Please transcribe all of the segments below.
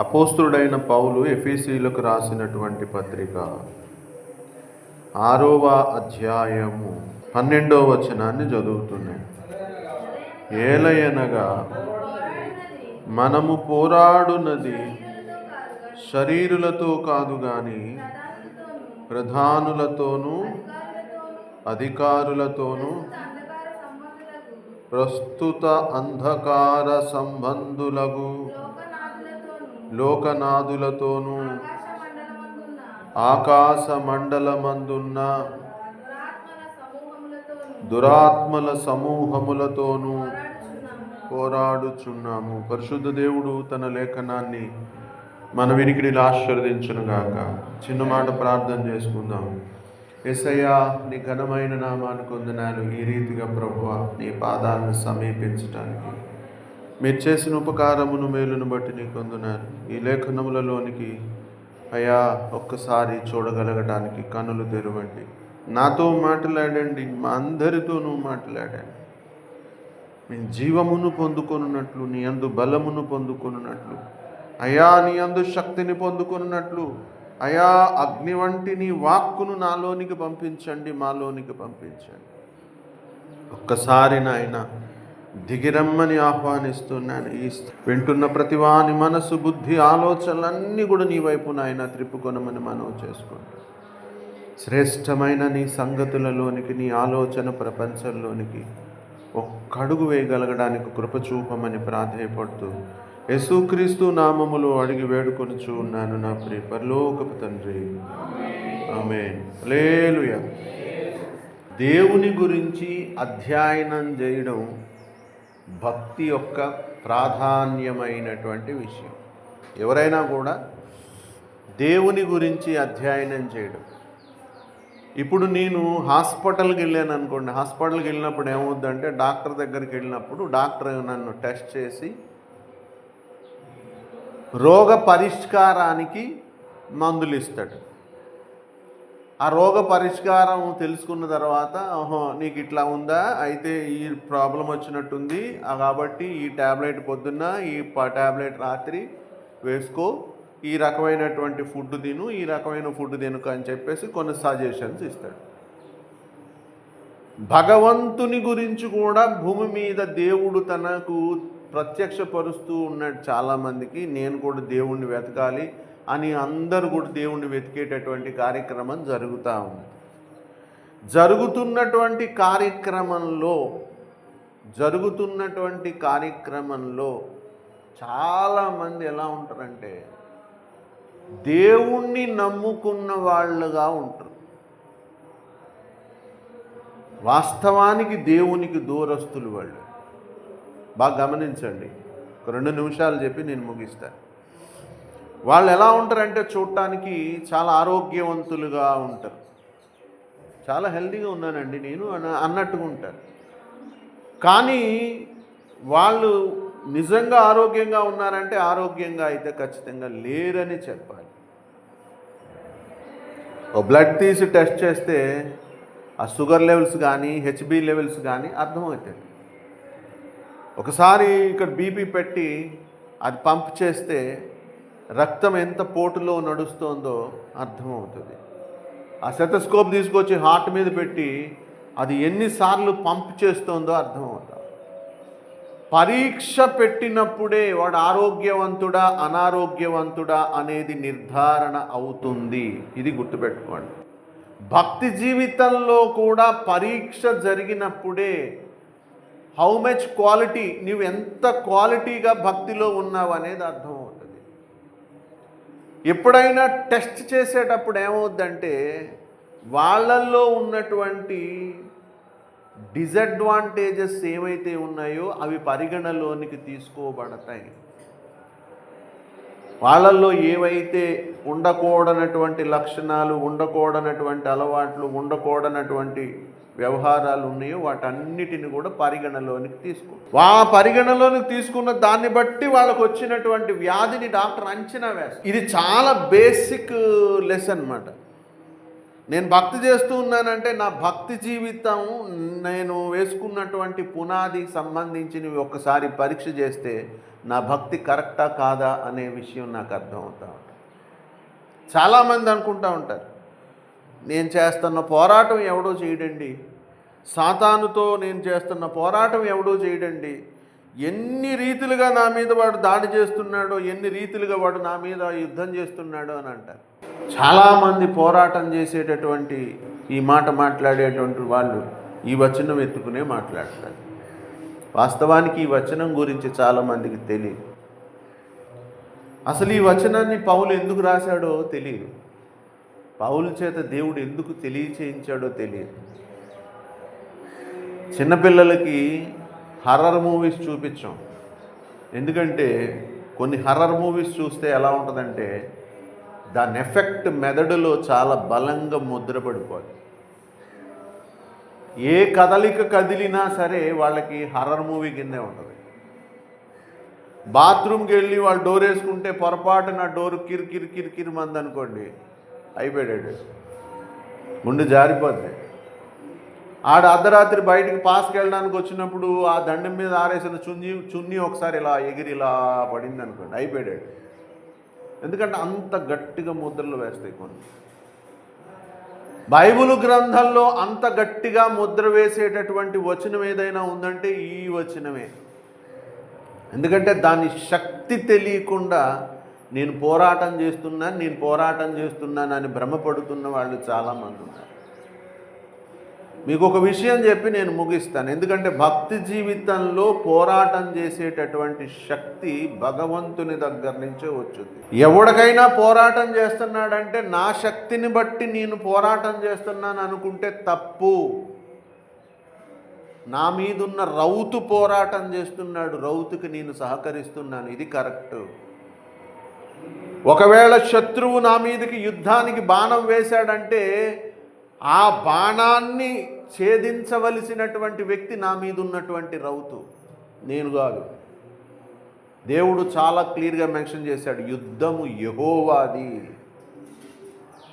అపోస్తుడైన పౌలు ఎఫీసీలకు రాసినటువంటి పత్రిక ఆరవ అధ్యాయము పన్నెండవ వచనాన్ని చదువుతున్నాయి. ఏలయనగా మనము పోరాడునది శరీరులతో కాదు కానీ ప్రధానులతోనూ అధికారులతోనూ ప్రస్తుత అంధకార సంబంధులకు లోకనాథులతోనూ ఆకాశ మండలమందున్న దురాత్మల సమూహములతోనూ పోరాడుచున్నాము. పరిశుద్ధ దేవుడు తన లేఖనాన్ని మన వినికిడిని ఆశీర్వదించునుగాక. చిన్న మాట ప్రార్థన చేసుకుందాం. ఎసయ్యా నీ ఘనమైన నామానికి వందనాలు ఈ రీతిగా ప్రభువ నీ పాదాలను సమీపించటానికి మీరు చేసిన ఉపకారమును మేలును బట్టి నీకు వందనాలు ఈ లేఖనములలోనికి అయా ఒక్కసారి చూడగలగటానికి కనులు తెరవండి. నాతో మాట్లాడండి మా అందరితోనూ మాట్లాడండి. మీ జీవమును పొందుకొనున్నట్లు నీ అందు బలమును పొందుకొనున్నట్లు అయా నీ అందు శక్తిని పొందుకొనున్నట్లు అయా అగ్ని వంటి నీ వాక్కును నాలోనికి పంపించండి మాలోనికి పంపించండి. ఒక్కసారి నాయన దిగిరమ్మని ఆహ్వానిస్తున్నాను. ఈ వింటున్న ప్రతివాని మనసు బుద్ధి ఆలోచనలన్నీ కూడా నీ వైపు నాయన త్రిప్పుకొనమని మనం చేసుకుంటాం. శ్రేష్టమైన నీ సంగతులలోనికి నీ ఆలోచన ప్రపంచంలోనికి ఒక్కడుగు వేయగలగడానికి కృపచూపమని ప్రాధేయపడుతూ యేసుక్రీస్తు నామములో అడిగి వేడుకొనుచు ఉన్నాను నా ప్రియ పరలోకపు తండ్రి. ఆమె లేలుయ దేవుని గురించి అధ్యయనం చేయడం భక్తి యొక్క ప్రాధాన్యమైనటువంటి విషయం. ఎవరైనా కూడా దేవుని గురించి అధ్యయనం చేయడం. ఇప్పుడు నేను హాస్పిటల్కి వెళ్ళాను అనుకోండి హాస్పిటల్కి వెళ్ళినప్పుడు ఏమవుద్దంటే డాక్టర్ దగ్గరికి వెళ్ళినప్పుడు డాక్టర్ నన్ను టెస్ట్ చేసి రోగ పరిష్కారానికి మందులు ఇస్తాడు. ఆ రోగ పరిష్కారం తెలుసుకున్న తర్వాత ఓహో నీకు ఇట్లా ఉందా? అయితే ఈ ప్రాబ్లం వచ్చినట్టుంది. కాబట్టి ఈ ట్యాబ్లెట్ పొద్దున్న ఈ ట్యాబ్లెట్ రాత్రి వేసుకో. ఈ రకమైనటువంటి ఫుడ్ తిను ఈ రకమైన ఫుడ్ తినుక అని చెప్పేసి కొన్ని సజెషన్స్ ఇస్తాడు. భగవంతుని గురించి కూడా భూమి మీద దేవుడు తనకు ప్రత్యక్షపరుస్తూ ఉన్నాడు చాలామందికి. నేను కూడా దేవుణ్ణి వెతకాలి. అని అందరూ కూడా దేవుణ్ణి వెతికేటటువంటి కార్యక్రమం జరుగుతూ ఉంది. జరుగుతున్నటువంటి కార్యక్రమంలో జరుగుతున్నటువంటి కార్యక్రమంలో చాలామంది ఎలా ఉంటారంటే దేవుణ్ణి నమ్ముకున్న వాళ్ళుగా ఉంటారు. వాస్తవానికి దేవునికి దూరస్తులు వాళ్ళు. బాగా గమనించండి. ఒక రెండు నిమిషాలు చెప్పి నేను ముగిస్తాను వాళ్ళు ఎలా ఉంటారంటే చూడటానికి చాలా ఆరోగ్యవంతులుగా ఉంటారు. చాలా హెల్తీగా ఉన్నానండి నేను అన్నట్టుగా ఉంటారు. కానీ వాళ్ళు నిజంగా ఆరోగ్యంగా ఉన్నారంటే ఆరోగ్యంగా అయితే ఖచ్చితంగా లేరని చెప్పాలి. ఓ బ్లడ్ తీసి టెస్ట్ చేస్తే ఆ షుగర్ లెవెల్స్ కానీ హెచ్బి లెవెల్స్ కానీ అర్థమవుతాయి. ఒకసారి ఇక్కడ బీపీ పెట్టి అది పంప్ చేస్తే రక్తం ఎంత పోటులో నడుస్తోందో అర్థమవుతుంది. ఆ సెటస్కోప్ తీసుకొచ్చి హార్ట్ మీద పెట్టి అది ఎన్నిసార్లు పంప్ చేస్తోందో అర్థమవుతుంది. పరీక్ష పెట్టినప్పుడే వాడు ఆరోగ్యవంతుడా అనారోగ్యవంతుడా అనేది నిర్ధారణ అవుతుంది. ఇది గుర్తుపెట్టుకోండి. భక్తి జీవితంలో కూడా పరీక్ష జరిగినప్పుడే హౌ మచ్ క్వాలిటీ నువ్వు ఎంత క్వాలిటీగా భక్తిలో ఉన్నావు అనేది అర్థం ఎప్పుడైనా టెస్ట్ చేసేటప్పుడు ఏమవుద్దంటే వాళ్ళల్లో ఉన్నటువంటి డిసడ్వాంటేజెస్ ఏవైతే ఉన్నాయో అవి పరిగణలోనికి తీసుకోబడతాయి. వాళ్ళల్లో ఏవైతే ఉండకూడనటువంటి లక్షణాలు ఉండకూడనటువంటి అలవాట్లు ఉండకూడనటువంటి వ్యవహారాలు ఉన్నాయో వాటన్నిటిని కూడా పరిగణలోనికి తీసుకో. ఆ పరిగణలోనికి తీసుకున్న దాన్ని బట్టి వాళ్ళకు వచ్చినటువంటి వ్యాధిని డాక్టర్ అంచనా వేస్తారు ఇది చాలా బేసిక్ లెసన్ అన్నమాట. నేను భక్తి చేస్తూ ఉన్నానంటే నా భక్తి జీవితం నేను వేసుకున్నటువంటి పునాదికి సంబంధించినవి ఒక్కసారి పరీక్ష చేస్తే నా భక్తి కరెక్టా కాదా అనే విషయం నాకు అర్థమవుతా ఉంటుంది. చాలామంది అనుకుంటా ఉంటారు. నేను చేస్తున్న పోరాటం ఎవడో చేయడండి. సాతానుతో నేను చేస్తున్న పోరాటం ఎవడో చేయడండి. ఎన్ని రీతిలుగా నా మీద వాడు దాడి చేస్తున్నాడో ఎన్ని రీతిలుగా వాడు నా మీద యుద్ధం చేస్తున్నాడో అని అంటారు. చాలామంది పోరాటం చేసేటటువంటి ఈ మాట మాట్లాడేటువంటి వాళ్ళు ఈ వచనం ఎత్తుకునే మాట్లాడతారు. వాస్తవానికి ఈ వచనం గురించి చాలామందికి తెలియదు. అసలు ఈ వచనాన్ని పౌలు ఎందుకు రాశాడో తెలియదు. పౌలు చేత దేవుడు ఎందుకు తెలియచేయించాడో తెలియదు. చిన్నపిల్లలకి హర్రర్ మూవీస్ చూపించాం. ఎందుకంటే కొన్ని హర్రర్ మూవీస్ చూస్తే ఎలా ఉంటుందంటే దాని ఎఫెక్ట్ మెదడులో చాలా బలంగా ముద్రపడిపోద్ది ఏ కదలిక కదిలినా సరే వాళ్ళకి హర్రర్ మూవీ కిందే ఉంటుంది. బాత్రూమ్కి వెళ్ళి వాళ్ళు డోర్ వేసుకుంటే పొరపాటున డోర్ కిర్ కిర్ కిర్ కిర్ మంది అనుకోండి అయిపోయాడు. గుండె జారిపోద్ది. ఆడ అర్ధరాత్రి బయటికి పాస్కి వెళ్ళడానికి వచ్చినప్పుడు ఆ దండం మీద ఆరేసిన చున్ని చున్నీ ఒకసారి ఇలా ఎగిరి ఇలా పడింది అనుకోండి అయిపోయాడు. ఎందుకంటే అంత గట్టిగా ముద్రలు వేస్తాయి కొన్ని. బైబిల్ గ్రంథంలో అంత గట్టిగా ముద్ర వేసేటటువంటి వచనం ఏదైనా ఉందంటే ఈ వచనమే. ఎందుకంటే దాని శక్తి తెలియకుండా నేను పోరాటం చేస్తున్నాను నేను పోరాటం చేస్తున్నాను అని భ్రమపడుతున్న వాళ్ళు చాలామంది ఉన్నారు. మీకు ఒక విషయం చెప్పి నేను ముగిస్తాను. ఎందుకంటే భక్తి జీవితంలో పోరాటం చేసేటటువంటి శక్తి భగవంతుని దగ్గర నుంచే వచ్చింది. ఎవడికైనా పోరాటం చేస్తున్నాడంటే నా శక్తిని బట్టి నేను పోరాటం చేస్తున్నాను అనుకుంటే తప్పు. నా మీదున్న రౌతు పోరాటం చేస్తున్నాడు రౌతుకి నేను సహకరిస్తున్నాను. ఇది కరెక్ట్. ఒకవేళ శత్రువు నా మీదకి యుద్ధానికి బాణం వేశాడంటే ఆ బాణాన్ని ఛేదించవలసినటువంటి వ్యక్తి నా మీద ఉన్నటువంటి రౌతు. నేను కాదు. దేవుడు చాలా క్లియర్గా మెన్షన్ చేశాడు యుద్ధము యహోవాది.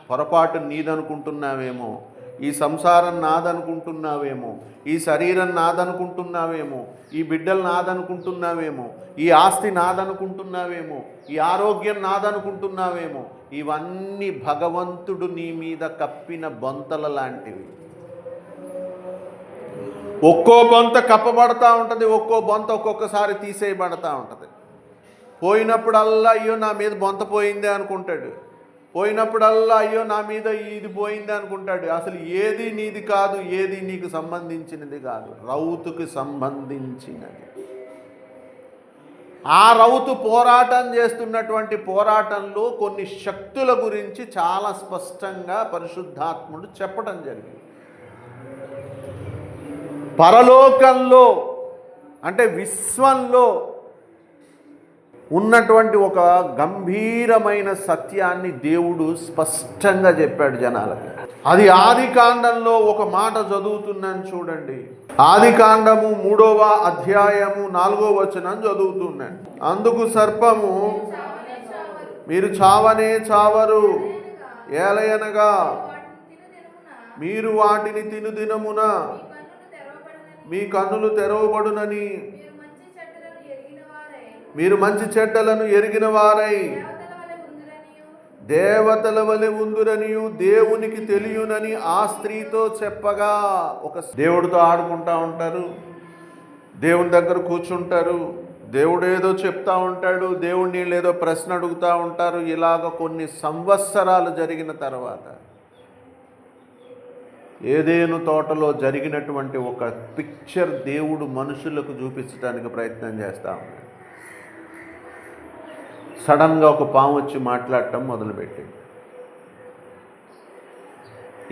పొరపాటు నీదనుకుంటున్నావేమో. ఈ సంసారం నాదనుకుంటున్నావేమో ఈ శరీరం నాదనుకుంటున్నావేమో ఈ బిడ్డలు నాదనుకుంటున్నావేమో ఈ ఆస్తి నాదనుకుంటున్నావేమో ఈ ఆరోగ్యం నాదనుకుంటున్నావేమో ఇవన్నీ భగవంతుడు నీ మీద కప్పిన బొంతల లాంటివి. ఒక్కో బొంత కప్పబడతా ఉంటుంది ఒక్కో బొంత ఒక్కొక్కసారి తీసేయబడతా ఉంటుంది. పోయినప్పుడల్లా అయ్యో నా మీద బొంత పోయిందే అనుకుంటాడు. పోయినప్పుడల్లా అయ్యో నా మీద ఇది పోయింది అనుకుంటాడు. అసలు ఏది నీది కాదు ఏది నీకు సంబంధించినది కాదు. రౌతుకి సంబంధించినది. ఆ రౌతు పోరాటం చేస్తున్నటువంటి పోరాటంలో కొన్ని శక్తుల గురించి చాలా స్పష్టంగా పరిశుద్ధాత్ముడు చెప్పడం జరిగింది. పరలోకంలో అంటే విశ్వంలో ఉన్నటువంటి ఒక గంభీరమైన సత్యాన్ని దేవుడు స్పష్టంగా చెప్పాడు జనాలకి. అది ఆది కాండంలో ఒక మాట చదువుతున్నాను చూడండి. ఆది కాండము మూడవ అధ్యాయము నాలుగో వచనం చదువుతున్నాను. అందుకు సర్పము మీరు చావనే చావరు ఏలయనగా మీరు వాటిని తిను దినమున మీ కన్నులు తెరవబడునని మీరు మంచి చెడ్డలను ఎరిగిన వారై. దేవతల వలె ఉందురనియు దేవునికి తెలియనని ఆ స్త్రీతో చెప్పగా. ఒక దేవుడితో ఆడుకుంటా ఉంటారు దేవుని దగ్గర కూర్చుంటారు దేవుడు ఏదో చెప్తా ఉంటాడు దేవుడిని వీళ్ళు ఏదో ప్రశ్న అడుగుతూ ఉంటారు ఇలాగ కొన్ని సంవత్సరాలు జరిగిన తర్వాత. ఏదేను తోటలో జరిగినటువంటి ఒక పిక్చర్ దేవుడు మనుషులకు చూపించడానికి ప్రయత్నం చేస్తా ఉన్నాడు. సడన్గా ఒక పాము వచ్చి మాట్లాడటం మొదలుపెట్టింది.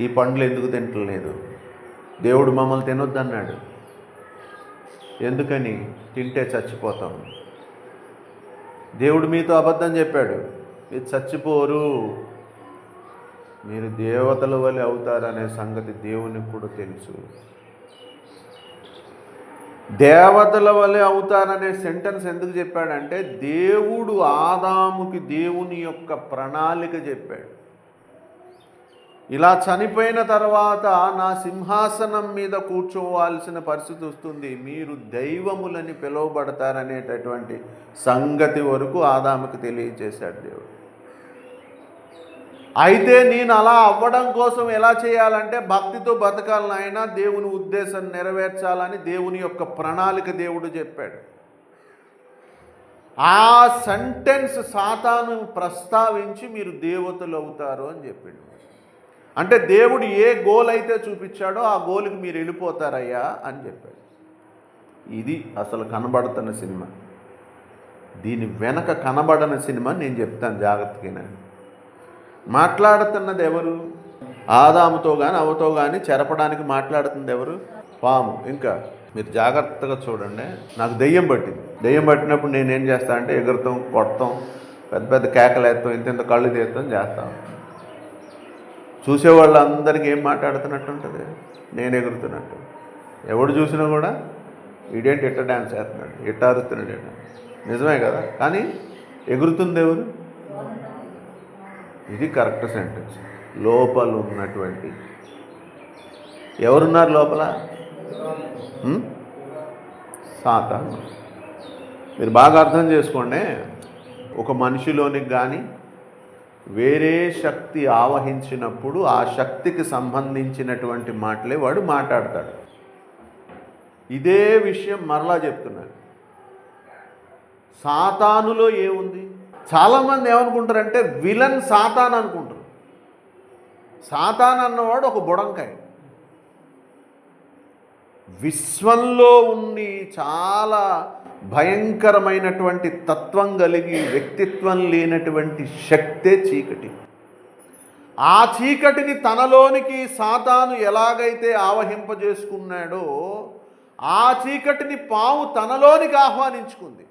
ఈ పండ్లు ఎందుకు తింటలేదు? దేవుడు మమ్మల్ని తినొద్దన్నాడు. ఎందుకని? తింటే చచ్చిపోతాం. దేవుడు మీతో అబద్ధం చెప్పాడు. మీరు చచ్చిపోరు. మీరు దేవతల వలె అవుతారనే సంగతి దేవునికి కూడా తెలుసు. దేవతల వలె అవుతారనే సెంటెన్స్ ఎందుకు చెప్పాడంటే దేవుడు ఆదాముకి దేవుని యొక్క ప్రణాళిక చెప్పాడు. ఇలా చనిపోయిన తర్వాత నా సింహాసనం మీద కూర్చోవాల్సిన పరిస్థితి వస్తుంది. మీరు దైవములని పిలువబడతారనేటటువంటి సంగతి వరకు ఆదాముకు తెలియజేశాడు దేవుడు. అయితే నేను అలా అవ్వడం కోసం ఎలా చేయాలంటే భక్తితో బతకాలని ఆయన దేవుని ఉద్దేశం నెరవేర్చాలని దేవుని యొక్క ప్రణాళిక దేవుడు చెప్పాడు. ఆ సెంటెన్స్ సాతాను ప్రస్తావించి మీరు దేవతలు అవుతారు అని చెప్పిండు. అంటే దేవుడు ఏ గోల్ అయితే చూపించాడో ఆ గోల్కి మీరు వెళ్ళిపోతారయ్యా అని చెప్పాడు. ఇది అసలు కనబడుతున్న సినిమా. దీని వెనక కనబడని సినిమా నేను చెప్తాను జాగ్రత్తగా మాట్లాడుతున్నది ఎవరు? ఆదాముతో కానీ అవతో కానీ చెరపడానికి మాట్లాడుతుంది ఎవరు? పాము. ఇంకా మీరు జాగ్రత్తగా చూడండి. నాకు దెయ్యం పట్టింది. దెయ్యం పట్టినప్పుడు నేనేం చేస్తా అంటే ఎగురుతాం కొడతాం పెద్ద పెద్ద కేకలు వేస్తాం ఇంత ఇంత కళ్ళు తీస్తాం చేస్తాం. చూసేవాళ్ళందరికీ ఏం మాట్లాడుతున్నట్టు ఉంటుంది? నేను ఎగురుతున్నట్టు. ఎవడు చూసినా కూడా ఇదేంటి ఇట్ట డ్యాన్స్ చేస్తున్నాడు ఇట్ట అరుస్తున్నాడు నిజమే కదా? కానీ ఎగురుతుంది ఎవరు? ఇది కరెక్ట్ సెంటెన్స్. లోపల ఉన్నటువంటి ఎవరున్నారు లోపల? సాతాను. మీరు బాగా అర్థం చేసుకోండి. ఒక మనిషిలోనికి కానీ వేరే శక్తి ఆవహించినప్పుడు ఆ శక్తికి సంబంధించినటువంటి మాటలే వాడు మాట్లాడతాడు. ఇదే విషయం మరలా చెప్తున్నాను. సాతానులో ఏముంది? చాలామంది ఏమనుకుంటారంటే విలన్ సాతాన్ అనుకుంటారు. సాతాన్ అన్నవాడు ఒక బుడంకాయ. విశ్వంలో ఉండి చాలా భయంకరమైనటువంటి తత్వం కలిగి వ్యక్తిత్వం లేనటువంటి శక్తే చీకటి. ఆ చీకటిని తనలోనికి సాతాను ఎలాగైతే ఆవహింపజేసుకున్నాడో ఆ చీకటిని పావు తనలోనికి ఆహ్వానించుకుంది.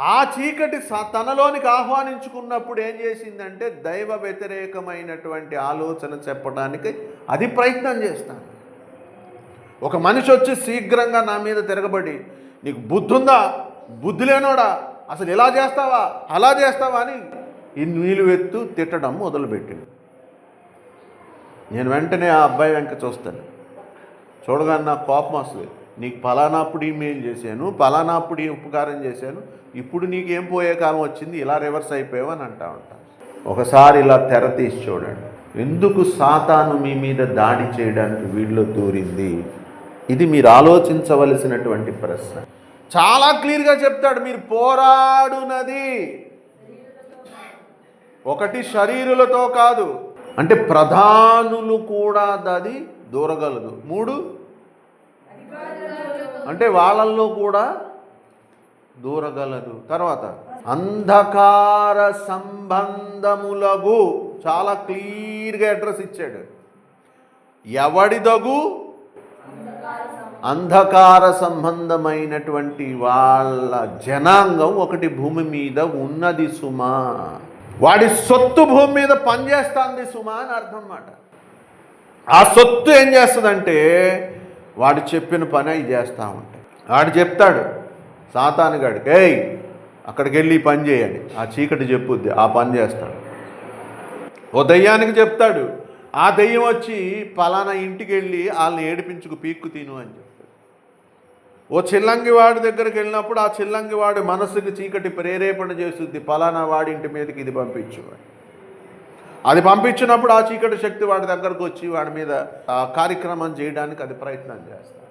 ఆ చీకటి స- తనలోనికి ఆహ్వానించుకున్నప్పుడు ఏం చేసిందంటే దైవ వ్యతిరేకమైనటువంటి ఆలోచన చెప్పడానికి అది ప్రయత్నం చేస్తాను. ఒక మనిషి వచ్చి శీఘ్రంగా నా మీద తిరగబడి నీకు బుద్ధి ఉందా బుద్ధి లేనోడా? అసలు ఇలా చేస్తావా? అలా చేస్తావా? అని ఈ నీలువెత్తు తిట్టడం మొదలుపెట్టింది. నేను వెంటనే ఆ అబ్బాయి వెంక చూస్తాను. చూడగానే నాకు కోపం వస్తుంది. నీకు పలానాప్పుడు ఈమెయిల్ చేశాను పలానాప్పుడు ఈ ఉపకారం చేశాను ఇప్పుడు నీకేం పోయే కాలం వచ్చింది? ఇలా రివర్స్ అయిపోయావు అని అంటా ఉంటాను ఒకసారి ఇలా తెర తీసి చూడండి. ఎందుకు సాతాను మీ మీద దాడి చేయడానికి వీళ్ళు దూరింది? ఇది మీరు ఆలోచించవలసినటువంటి ప్రశ్న. చాలా క్లియర్గా చెప్తాడు మీరు పోరాడునది. ఒకటి శరీరులతో కాదు. అంటే ప్రధానులు కూడా అది దూరగలదు. మూడు? అంటే వాళ్ళల్లో కూడా దూరగలదు. తర్వాత అంధకార సంబంధములగు చాలా క్లియర్గా అడ్రస్ ఇచ్చాడు. ఎవడిదగు అంధకార సంబంధమైనటువంటి వాళ్ళ జనాంగం ఒకటి భూమి మీద ఉన్నది సుమా. వాడి సొత్తు భూమి మీద పనిచేస్తుంది సుమా అని అర్థం అన్నమాట. ఆ సొత్తు ఏం చేస్తుందంటే వాడు చెప్పిన పని అవి చేస్తూ ఉంటాయి వాడు చెప్తాడు సాతానుగాడికి ఏయ్ అక్కడికి వెళ్ళి పని చేయండి. ఆ చీకటి చెప్పుద్ది ఆ పని చేస్తాడు. ఓ దయ్యానికి చెప్తాడు ఆ దయ్యం వచ్చి పలానా ఇంటికి వెళ్ళి వాళ్ళని ఏడిపించుకు పీక్కు తిను అని చెప్తాడు. ఓ చిల్లంగి వాడి దగ్గరికి వెళ్ళినప్పుడు ఆ చిల్లంగి వాడి మనసుకి చీకటి ప్రేరేపణ చేస్తుంది పలానా వాడి ఇంటి మీదకి ఇది పంపించు అది పంపించినప్పుడు ఆ చీకటి శక్తి వాడి దగ్గరకు వచ్చి వాడి మీద కార్యక్రమం చేయడానికి అది ప్రయత్నం చేస్తాడు.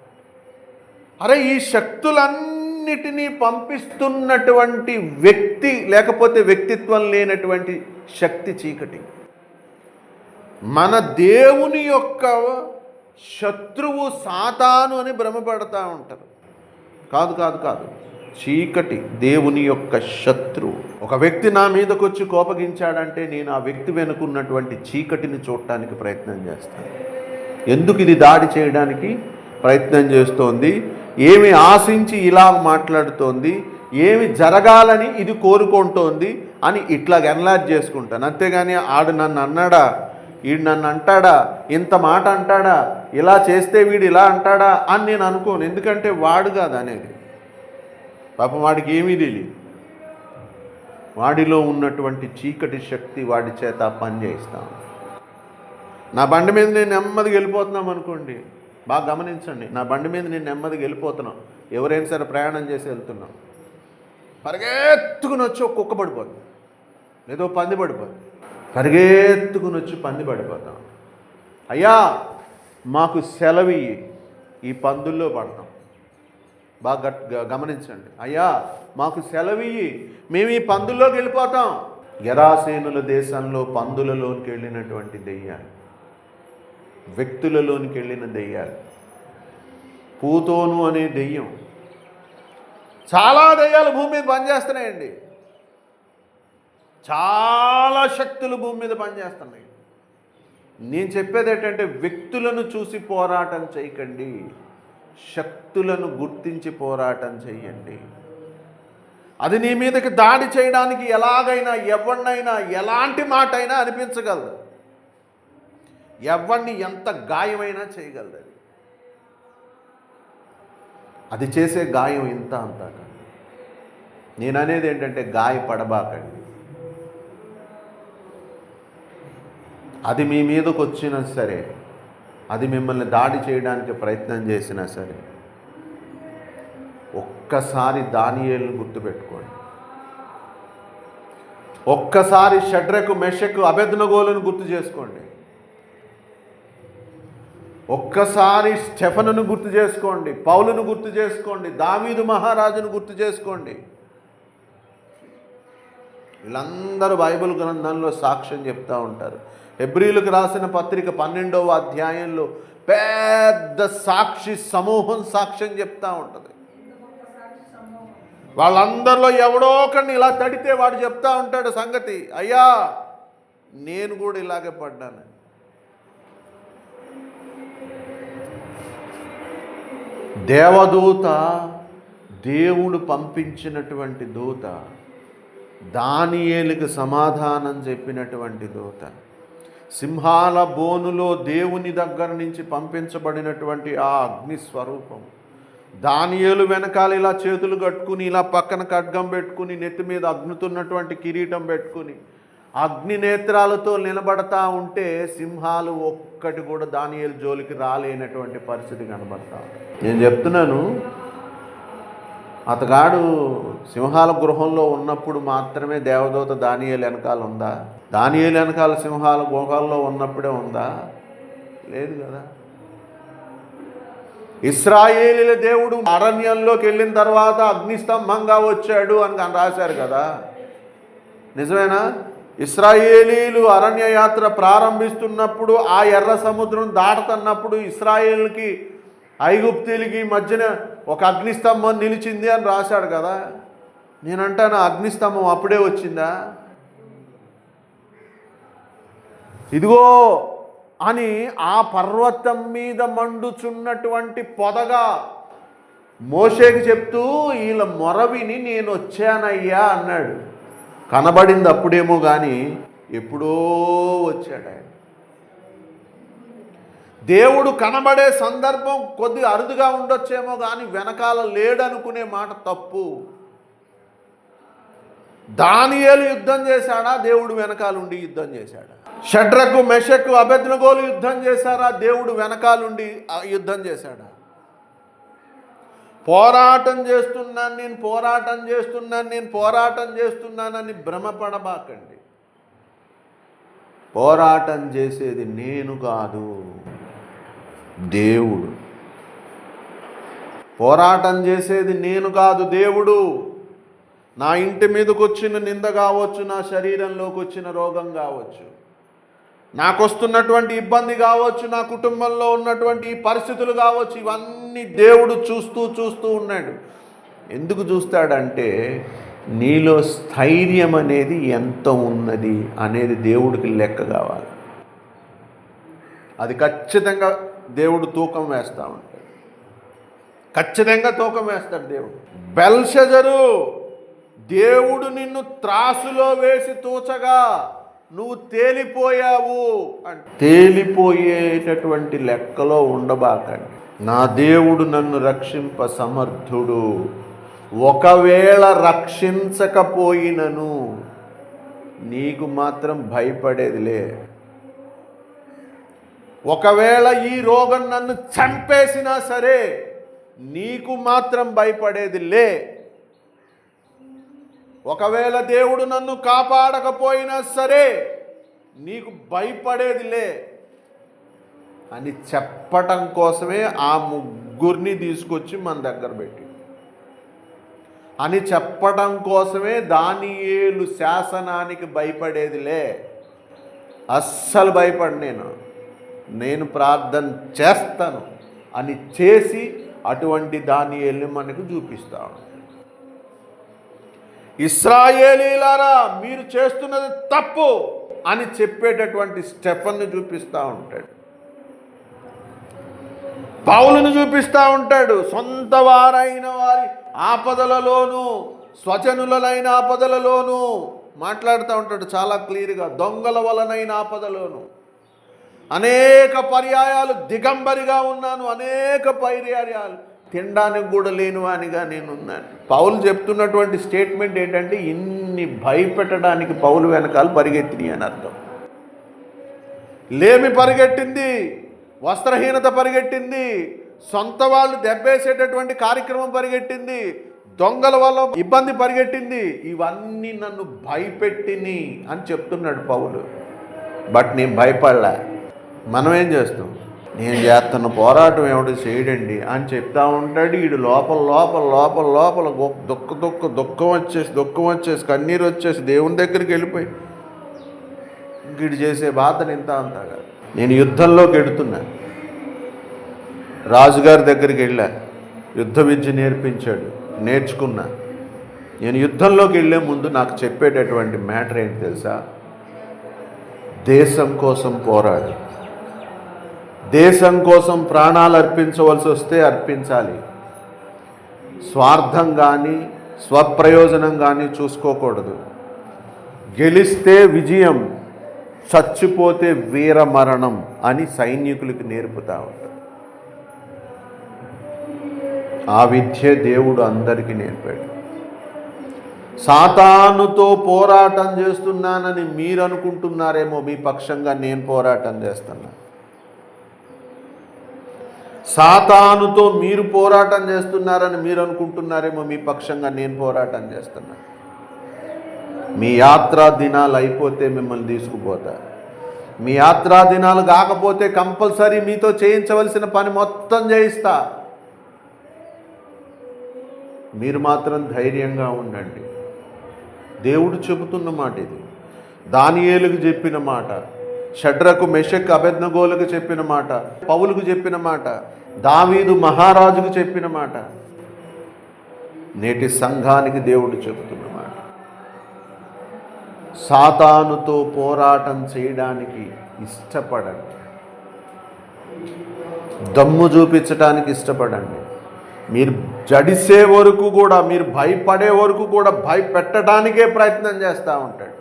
అరే ఈ శక్తులన్నిటినీ పంపిస్తున్నటువంటి వ్యక్తి లేకపోతే వ్యక్తిత్వం లేనటువంటి శక్తి చీకటి. మన దేవుని యొక్క శత్రువు సాతాను అని భ్రమపడతా ఉంటారు. కాదు కాదు కాదు. చీకటి దేవుని యొక్క శత్రువు. ఒక వ్యక్తి నా మీదకు వచ్చి కోపగించాడంటే నేను ఆ వ్యక్తి వెనుకున్నటువంటి చీకటిని చూడటానికి ప్రయత్నం చేస్తాను. ఎందుకు ఇది దాడి చేయడానికి ప్రయత్నం చేస్తోంది? ఏమి ఆశించి ఇలా మాట్లాడుతోంది ఏమి జరగాలని ఇది కోరుకుంటోంది అని ఇట్లా ఎనలైజ్ చేసుకుంటాను. అంతేగాని ఆడు నన్ను అన్నాడా? వీడు నన్ను అంటాడా? ఇంత మాట అంటాడా? ఇలా చేస్తే వీడు ఇలా అంటాడా అని నేను అనుకోను. ఎందుకంటే వాడు కాదు అనేది. పాపం వాడికి ఏమీ తెలియదు వాడిలో ఉన్నటువంటి చీకటి శక్తి వాడి చేత పనిచేస్తాం నా బండి మీద నేను నెమ్మదిగా వెళ్ళిపోతున్నాం అనుకోండి. బాగా గమనించండి. నా బండి మీద నేను నెమ్మదిగా వెళ్ళిపోతున్నాం. ఎవరైనా సరే ప్రయాణం చేసి వెళ్తున్నాం. పరిగెత్తుకుని వచ్చి ఒక కుక్క పడిపోతుంది. లేదో పంది పడిపోతుంది. పరిగెత్తుకుని వచ్చి పంది పడిపోతాం. అయ్యా మాకు సెలవి ఈ పందుల్లో పడతాం. బాగా గట్ గ- గమనించండి. అయ్యా మాకు సెలవియ్యి మేము ఈ పందుల్లోకి వెళ్ళిపోతాం. గెరాసేనుల దేశంలో పందులలోనికి వెళ్ళినటువంటి దెయ్యాలు. వ్యక్తులలోనికి వెళ్ళిన దెయ్యాలు. పూతోను అనే దెయ్యం. చాలా దెయ్యాలు భూమి మీద పనిచేస్తున్నాయండి. చాలా శక్తులు భూమి మీద పనిచేస్తున్నాయి. నేను చెప్పేది ఏంటంటే వ్యక్తులను చూసి పోరాటం చేయకండి. శక్తులను గుర్తించి పోరాటం చేయండి. అది నీ మీదకి దాడి చేయడానికి ఎలాగైనా ఎవరినైనా ఎలాంటి మాట అయినా అనిపించగలదు. ఎవరిని ఎంత గాయమైనా చేయగలదు అది అది చేసే గాయం ఇంత అంత నేను అనేది ఏంటంటే గాయపడబాకండి అది మీ మీదకు వచ్చినా సరే అది మిమ్మల్ని దాడి చేయడానికి ప్రయత్నం చేసినా సరే ఒక్కసారి దానియేలను గుర్తుపెట్టుకోండి. ఒక్కసారి షడ్రకు మెషకు అభెదనగోలను గుర్తు చేసుకోండి. ఒక్కసారి స్టెఫనును గుర్తు చేసుకోండి పౌలును గుర్తు చేసుకోండి దావీదు మహారాజును గుర్తు చేసుకోండి. వీళ్ళందరూ బైబిల్ గ్రంథంలో సాక్ష్యం చెప్తూ ఉంటారు. హెబ్రిలకు రాసిన పత్రిక పన్నెండవ అధ్యాయంలో పెద్ద సాక్షి సమూహం సాక్ష్యం చెప్తూ ఉంటుంది. వాళ్ళందరిలో ఎవడో ఒకరిని ఇలా తడితే వాడు చెప్తా ఉంటాడు సంగతి అయ్యా నేను కూడా ఇలాగే పడ్డాను. దేవదూత దేవుడు పంపించినటువంటి దూత దానియేలుకి సమాధానం చెప్పినటువంటి దూత సింహాల బోనులో దేవుని దగ్గర నుంచి పంపించబడినటువంటి ఆ అగ్ని స్వరూపం దానియేలు వెనకాల ఇలా చేతులు కట్టుకుని ఇలా పక్కన ఖడ్గం పెట్టుకుని నెత్తి మీద అగ్నుతున్నటువంటి కిరీటం పెట్టుకుని అగ్ని నేత్రాలతో నిలబడతా ఉంటే సింహాలు ఒక్కటి కూడా దానియలు జోలికి రాలేనటువంటి పరిస్థితి కనబడతా నేను చెప్తున్నాను అతగాడు సింహాల గృహంలో ఉన్నప్పుడు మాత్రమే దేవదూత దానియలు వెనకాల ఉందా? దానియలు వెనకాల సింహాల గుహల్లో ఉన్నప్పుడే ఉందా? లేదు కదా. ఇస్రాయేలీల దేవుడు అరణ్యంలోకి వెళ్ళిన తర్వాత అగ్నిస్తంభంగా వచ్చాడు అని అని రాశారు కదా. నిజమేనా? ఇస్రాయేలీలు అరణ్యయాత్ర ప్రారంభిస్తున్నప్పుడు ఆ ఎర్ర సముద్రం దాటుతున్నప్పుడు ఇస్రాయేల్కి ఐగుప్తీలకి మధ్యన ఒక అగ్నిస్తంభం నిలిచింది అని రాశాడు కదా. నేనంటాను అగ్నిస్తంభం అప్పుడే వచ్చిందా? ఇదిగో అని ఆ పర్వతం మీద మండుచున్నటువంటి పొదగా మోషేకి చెప్తూ వీళ్ళ మొరవిని నేను వచ్చానయ్యా అన్నాడు. కనబడింది అప్పుడేమో కానీ ఎప్పుడో వచ్చాడు ఆయన. దేవుడు కనబడే సందర్భం కొద్ది అరుదుగా ఉండొచ్చేమో కానీ వెనకాల లేడనుకునే మాట తప్పు. దానియేలు యుద్ధం చేశాడా? దేవుడు వెనకాలుండి యుద్ధం చేశాడా? షడ్రకు మెషకు అభెజ్ఞగోలు యుద్ధం చేశారా? దేవుడు వెనకాలుండి యుద్ధం చేశాడా? పోరాటం చేస్తున్నాను నేను పోరాటం చేస్తున్నాను నేను పోరాటం చేస్తున్నానని భ్రమపడబాకండి. పోరాటం చేసేది నేను కాదు దేవుడు. పోరాటం చేసేది నేను కాదు దేవుడు. నా ఇంటి మీదకి వచ్చిన నింద కావచ్చు నా శరీరంలోకి వచ్చిన రోగం కావచ్చు. నాకు వస్తున్నటువంటి ఇబ్బంది కావచ్చు నా కుటుంబంలో ఉన్నటువంటి పరిస్థితులు కావచ్చు ఇవన్నీ దేవుడు చూస్తూ చూస్తూ ఉన్నాడు. ఎందుకు చూస్తాడంటే నీలో స్థైర్యం అనేది ఎంత ఉన్నది అనేది దేవుడికి లెక్క కావాలి. అది ఖచ్చితంగా దేవుడు తూకం వేస్తూ ఉంటాడు. ఖచ్చితంగా తూకం వేస్తాడు దేవుడు. బెల్షజరు దేవుడు నిన్ను త్రాసులో వేసి తూచగా నువ్వు తేలిపోయావు అంటే. తేలిపోయేటటువంటి లెక్కలో ఉండబాకండి. నా దేవుడు నన్ను రక్షింప సమర్థుడు. ఒకవేళ రక్షించకపోయినను నీకు మాత్రం భయపడేదిలే. ఒకవేళ ఈ రోగం నన్ను చంపేసినా సరే నీకు మాత్రం భయపడేది లే ఒకవేళ దేవుడు నన్ను కాపాడకపోయినా సరే నీకు భయపడేదిలే అని చెప్పటం కోసమే ఆ ముగ్గురిని తీసుకొచ్చి మన దగ్గర పెట్టి అని చెప్పటం కోసమే దానియేలు శాసనానికి భయపడేదిలే. అస్సలు భయపడి నేను. నేను ప్రార్థన చేస్తాను అని చేసి అటువంటి దానియేలు మనకు చూపిస్తాను ఇస్రాయేలీలారా మీరు చేస్తున్నది తప్పు అని చెప్పేటటువంటి స్టెఫన్ను చూపిస్తూ ఉంటాడు. పౌలును చూపిస్తూ ఉంటాడు. సొంత వారైన వారి ఆపదలలోనూ స్వజనులైన ఆపదలలోనూ మాట్లాడుతూ ఉంటాడు. చాలా క్లియర్గా దొంగల వలనైన ఆపదలోను. అనేక పర్యాయాలు దిగంబరిగా ఉన్నాను. అనేక పర్యాయాలు. తినడానికి కూడా లేని వానిగా నేను ఉన్నాను పౌలు చెప్తున్నటువంటి స్టేట్మెంట్ ఏంటంటే ఇన్ని భయపెట్టడానికి పౌలు వెనకాల పరిగెత్తినాయి అని అర్థం. లేమి పరిగెట్టింది వస్త్రహీనత పరిగెట్టింది సొంత వాళ్ళు దెబ్బేసేటటువంటి కార్యక్రమం పరిగెట్టింది దొంగల వల్ల ఇబ్బంది పరిగెట్టింది ఇవన్నీ నన్ను భయపెట్టిని అని చెప్తున్నాడు పౌలు. బట్ నేను భయపడలే. మనం ఏం చేస్తాం? నేను చేస్తున్న పోరాటం ఏమిటో చేయడండి అని చెప్తా ఉంటాడు. వీడు లోపల లోపల లోపల లోపల దుఃఖ దుఃఖ దుఃఖం వచ్చేసి దుఃఖం వచ్చేసి కన్నీరు వచ్చేసి దేవుని దగ్గరికి వెళ్ళిపోయి వీడు చేసే బాధను ఇంత అంతా కాదు. నేను యుద్ధంలోకి ఎడుతున్నా. రాజుగారి దగ్గరికి వెళ్ళా. యుద్ధ విద్య నేర్పించాడు నేర్చుకున్నా. నేను యుద్ధంలోకి వెళ్ళే ముందు నాకు చెప్పేటటువంటి మ్యాటర్ ఏంటి తెలుసా? దేశం కోసం పోరాడు. దేశం కోసం ప్రాణాలు అర్పించవలసి వస్తే అర్పించాలి. స్వార్థం కానీ స్వప్రయోజనం కానీ చూసుకోకూడదు. గెలిస్తే విజయం చచ్చిపోతే వీరమరణం అని సైనికులకు నేర్పుతా ఉంటారు. ఆ విద్య దేవుడు అందరికీ నేర్పాడు. సాతానుతో పోరాటం చేస్తున్నానని మీరు అనుకుంటున్నారేమో మీ పక్షంగా నేను పోరాటం చేస్తున్నాను సాతానుతో మీరు పోరాటం చేస్తున్నారని మీరు అనుకుంటున్నారేమో మీ పక్షంగా నేను పోరాటం చేస్తున్నా. మీ యాత్రా దినాలు అయిపోతే మిమ్మల్ని తీసుకుపోతా. మీ యాత్రా దినాలు కాకపోతే కంపల్సరీ మీతో చేయించవలసిన పని మొత్తం చేయిస్తా. మీరు మాత్రం ధైర్యంగా ఉండండి. దేవుడు చెబుతున్న మాట ఇది. దానియేలుకు చెప్పిన మాట. షడ్రకు మెషక్ అభెజ్ఞగోలకు చెప్పిన మాట పౌలుకు చెప్పిన మాట దావీదు మహారాజుకు చెప్పిన మాట నేటి సంఘానికి దేవుడు చెబుతున్న మాట. సాతానుతో పోరాటం చేయడానికి ఇష్టపడండి. దమ్ము చూపించడానికి ఇష్టపడండి. మీరు జడిసే వరకు కూడా మీరు భయపడే వరకు కూడా భయపెట్టడానికే ప్రయత్నం చేస్తూ ఉంటాడు.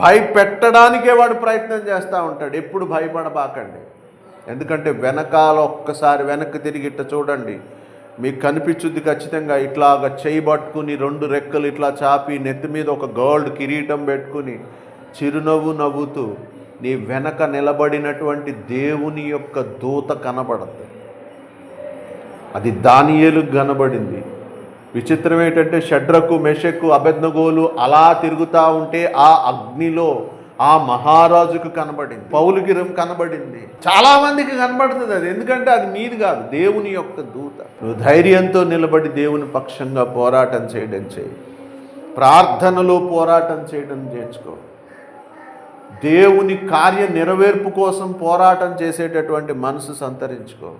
భయపెట్టడానికే వాడు ప్రయత్నం చేస్తూ ఉంటాడు. ఎప్పుడు భయపడబాకండి. ఎందుకంటే వెనకాల ఒక్కసారి వెనక్కి తిరిగి ఇట్ట చూడండి. మీకు కనిపించుద్ది ఖచ్చితంగా ఇట్లాగ చేయి పట్టుకుని రెండు రెక్కలు ఇట్లా చాపి నెత్తి మీద ఒక గోల్డ్ కిరీటం పెట్టుకుని చిరునవ్వు నవ్వుతూ నీ వెనక నిలబడినటువంటి దేవుని యొక్క దూత కనబడద్దు అది దానియేలు కనబడింది. విచిత్రం ఏంటంటే షడ్రకు మెషకు అభెజ్ఞగోలు అలా తిరుగుతూ ఉంటే ఆ అగ్నిలో ఆ మహారాజుకు కనబడింది పౌలుగిరం కనబడింది. చాలా మందికి కనబడుతుంది అది. ఎందుకంటే అది మీది కాదు దేవుని యొక్క దూత. నువ్వు ధైర్యంతో నిలబడి దేవుని పక్షంగా పోరాటం చేయడం చేయి. ప్రార్థనలో పోరాటం చేయడం నేర్చుకో. దేవుని కార్య నెరవేర్పు కోసం పోరాటం చేసేటటువంటి మనసు సంతరించుకో.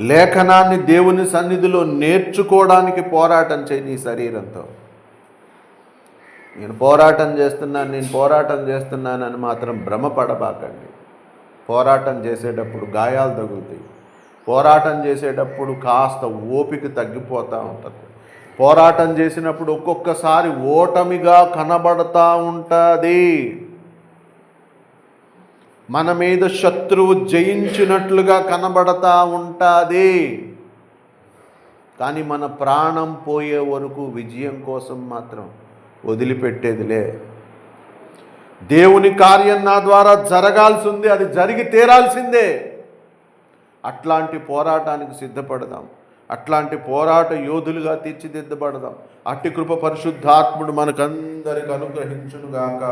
లేఖనాన్ని దేవుని సన్నిధిలో నేర్చుకోవడానికి పోరాటం చేయి నీ శరీరంతో. నేను పోరాటం చేస్తున్నాను నేను పోరాటం చేస్తున్నానని మాత్రం భ్రమపడబాకండి. పోరాటం చేసేటప్పుడు గాయాలు తగులుతాయి. పోరాటం చేసేటప్పుడు కాస్త ఓపిక తగ్గిపోతూ ఉంటుంది. పోరాటం చేసినప్పుడు ఒక్కొక్కసారి ఓటమిగా కనబడతా ఉంటుంది. మన మీద శత్రువు జయించినట్లుగా కనబడతా ఉంటుంది. కానీ మన ప్రాణం పోయే వరకు విజయం కోసం మాత్రం వదిలిపెట్టేదిలే. దేవుని కార్యం నా ద్వారా జరగాల్సింది అది జరిగి తీరాల్సిందే. అట్లాంటి పోరాటానికి సిద్ధపడదాం. అట్లాంటి పోరాట యోధులుగా తీర్చిదిద్దబడదాం. అట్టి కృప పరిశుద్ధాత్ముడు మనకందరికి అనుగ్రహించునుగాక.